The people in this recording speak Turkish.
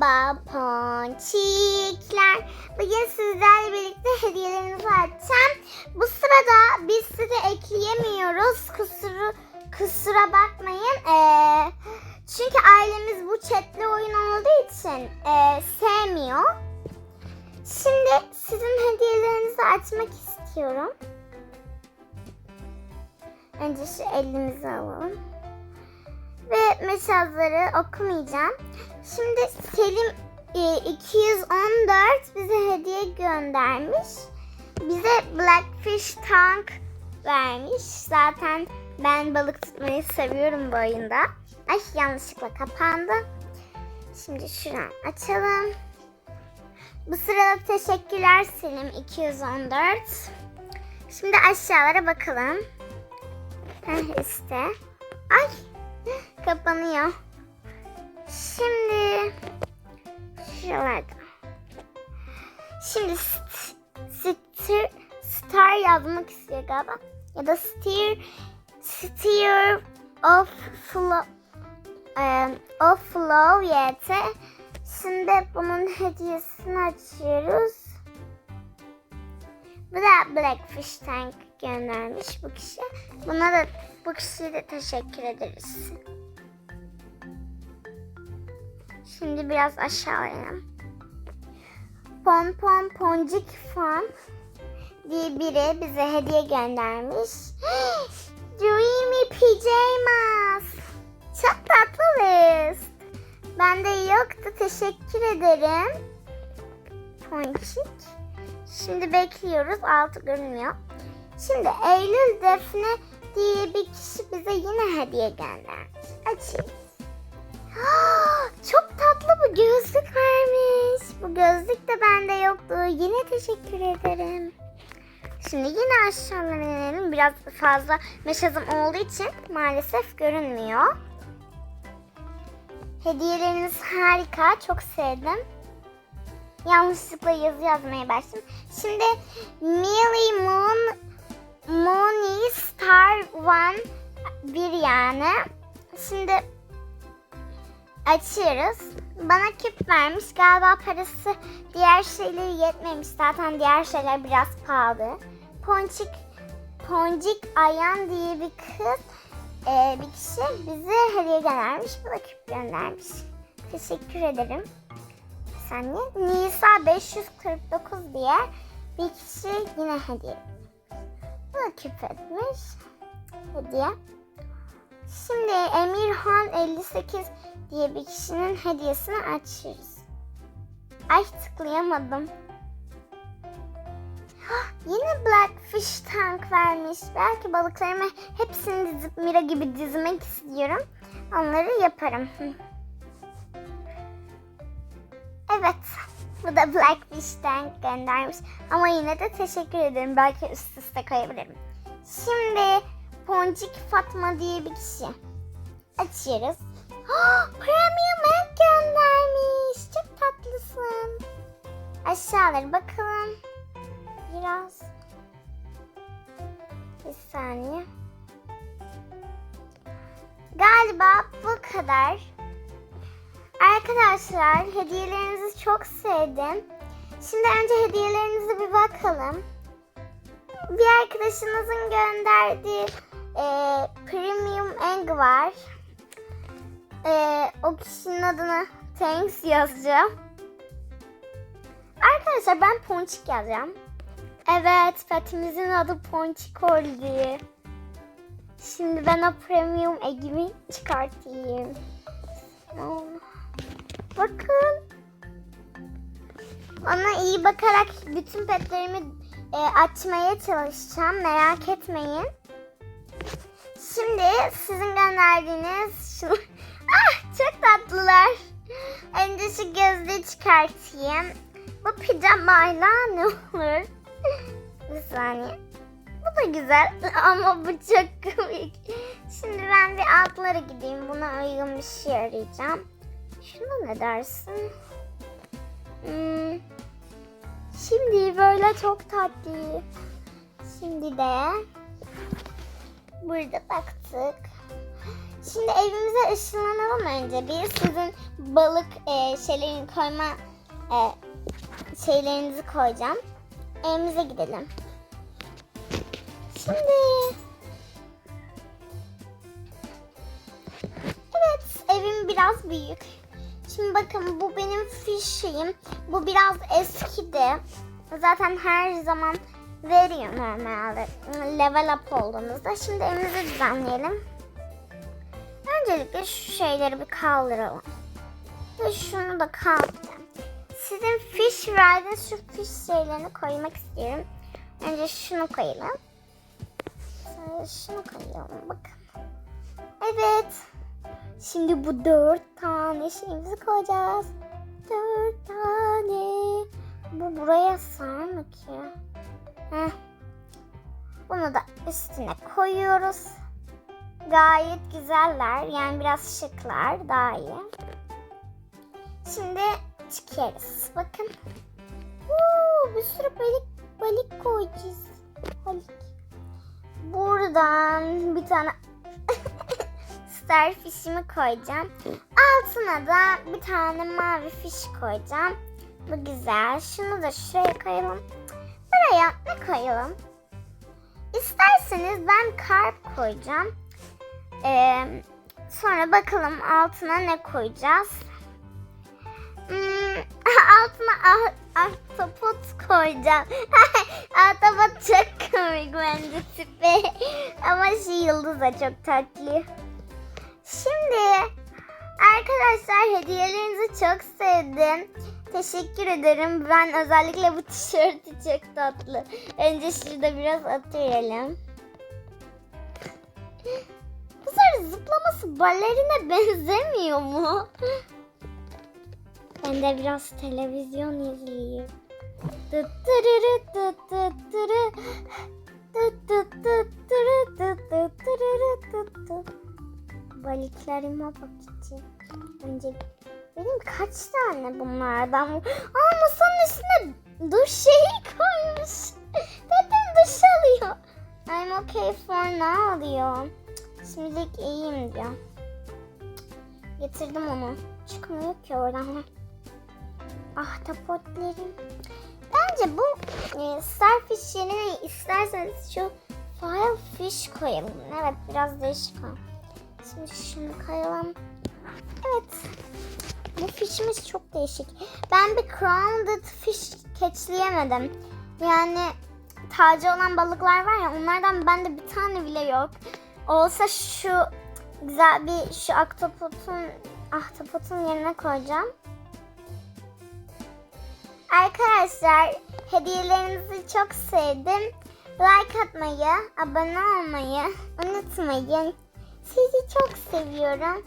Merhaba ponçikler. Bugün sizlerle birlikte hediyelerinizi açacağım. Bu sırada biz sizi ekleyemiyoruz. Kusuru, kusura bakmayın. Ee, çünkü ailemiz bu chatli oyun olduğu için ee, sevmiyor. Şimdi sizin hediyelerinizi açmak istiyorum. Önce şu elimizi alalım. Ve mesajları okumayacağım. Şimdi Selim e, 214 bize hediye göndermiş. Bize Blackfish Tank vermiş. Zaten ben balık tutmayı seviyorum bu oyunda. Ay yanlışlıkla kapandı. Şimdi şuradan açalım. Bu sırada teşekkürler Selim 214. Şimdi aşağılara bakalım. Heh işte. Ay kapanıyor. Şimdi şuralarda. Şimdi st- stir, star yazmak istiyor galiba. Ya da steer steer of flow um, of flow YT. Şimdi bunun hediyesini açıyoruz. Bu da Blackfish Tank göndermiş bu kişi. Buna da bu kişiye de teşekkür ederiz. Şimdi biraz aşağı inelim. Pon Pon Poncik Fan diye biri bize hediye göndermiş. Dreamy Pajamas. Çok tatlı list. Bende yoktu. Teşekkür ederim. Ponçik. Şimdi bekliyoruz. Altı görünmüyor. Şimdi Eylül Defne diye bir kişi bize yine hediye göndermiş. Açayım. Çok tatlı bu gözlük vermiş. Bu gözlük de bende yoktu. Yine teşekkür ederim. Şimdi yine aşağılara inelim. Biraz fazla meşazım olduğu için maalesef görünmüyor. Hediyeleriniz harika. Çok sevdim. Yanlışlıkla yazı yazmaya başladım. Şimdi Millie Moon Mooney Star One bir yani. Şimdi açıyoruz. Bana küp vermiş. Galiba parası diğer şeyleri yetmemiş. Zaten diğer şeyler biraz pahalı. Ponçik Poncik Ayan diye bir kız e, bir kişi bize hediye göndermiş. Bu da küp göndermiş. Teşekkür ederim. Saniye. Nisa 549 diye bir kişi yine hediye. Bu da küp etmiş. Hediye. Şimdi Emirhan 58 diye bir kişinin hediyesini açıyoruz. Ay tıklayamadım. Yine Blackfish Tank vermiş. Belki balıklarımı hepsini dizip Mira gibi dizmek istiyorum. Onları yaparım. Evet. Bu da Blackfish Tank göndermiş. Ama yine de teşekkür ederim. Belki üst üste koyabilirim. Şimdi Poncik Fatma diye bir kişi. Açıyoruz. Oh, Premium Egg göndermiş. Çok tatlısın. Aşağılara bakalım. Biraz. Bir saniye. Galiba bu kadar. Arkadaşlar hediyelerinizi çok sevdim. Şimdi önce hediyelerinize bir bakalım. Bir arkadaşınızın gönderdiği e, Premium Egg var. E, o kişinin adına thanks yazacağım. Arkadaşlar ben Ponçik yazacağım. Evet, Fatih'imizin adı Ponçik oldu. Şimdi ben o premium egimi çıkartayım. Bakın. Ona iyi bakarak bütün petlerimi e, açmaya çalışacağım. Merak etmeyin. Şimdi sizin gönderdiğiniz şu... ah çok tatlılar. Önce şu gözlüğü çıkartayım. Bu pijamayla ne olur? Bir saniye. Bu da güzel ama bu çok komik. Şimdi ben bir altlara gideyim. Buna uygun bir şey arayacağım. Şuna ne dersin? Hmm. Şimdi böyle çok tatlı. Şimdi de burada baktık. Şimdi evimize ışınlanalım önce. Bir sizin balık e, şeylerini koyma e, şeylerinizi koyacağım. Evimize gidelim. Şimdi Evet, evim biraz büyük. Şimdi bakın bu benim fiş şeyim. Bu biraz eskidi. Zaten her zaman veriyor normalde level up olduğunuzda. Şimdi evimizi düzenleyelim. Öncelikle şu şeyleri bir kaldıralım. Ve şunu da kaldıracağım. Sizin fish verdiğiniz şu fish şeylerini koymak istiyorum. Önce şunu koyalım. Sonra şunu koyalım. Bakın. Evet. Şimdi bu dört tane şeyimizi koyacağız. Dört tane. Bu buraya mı ki? Heh. Bunu da üstüne koyuyoruz. Gayet güzeller. Yani biraz şıklar. Daha iyi. Şimdi çıkıyoruz. Bakın. Oo, bir sürü balık balık koyacağız. Balık. Buradan bir tane starfish'imi koyacağım. Altına da bir tane mavi fiş koyacağım. Bu güzel. Şunu da şuraya koyalım. Buraya ne koyalım? İsterseniz ben karp koyacağım. Ee, sonra bakalım altına ne koyacağız. Hmm, altına ah, ahtapot koyacağım. ahtapot çok komik bence tipi. Ama şu yıldız da çok tatlı. Şimdi arkadaşlar hediyelerinizi çok sevdim. Teşekkür ederim. Ben özellikle bu tişörtü çok tatlı. Önce şurada biraz atıyorum. Sefer zıplaması balerine benzemiyor mu? Ben de biraz televizyon izleyeyim. Balıklarıma bakacağım. Önce benim kaç tane bunlardan? Aa masanın üstüne Diyor. Getirdim onu. Çıkmıyor ki oradan. Ahtapotlarım. Bence bu e, starfish yerine isterseniz şu file fish koyalım. Evet biraz değişik o. Şimdi şunu koyalım. Evet. Bu fishimiz çok değişik. Ben bir crowned fish keçleyemedim. Yani tacı olan balıklar var ya onlardan bende bir tane bile yok. Olsa şu güzel bir şu ahtapotun ahtapotun yerine koyacağım. Arkadaşlar hediyelerinizi çok sevdim. Like atmayı, abone olmayı unutmayın. Sizi çok seviyorum.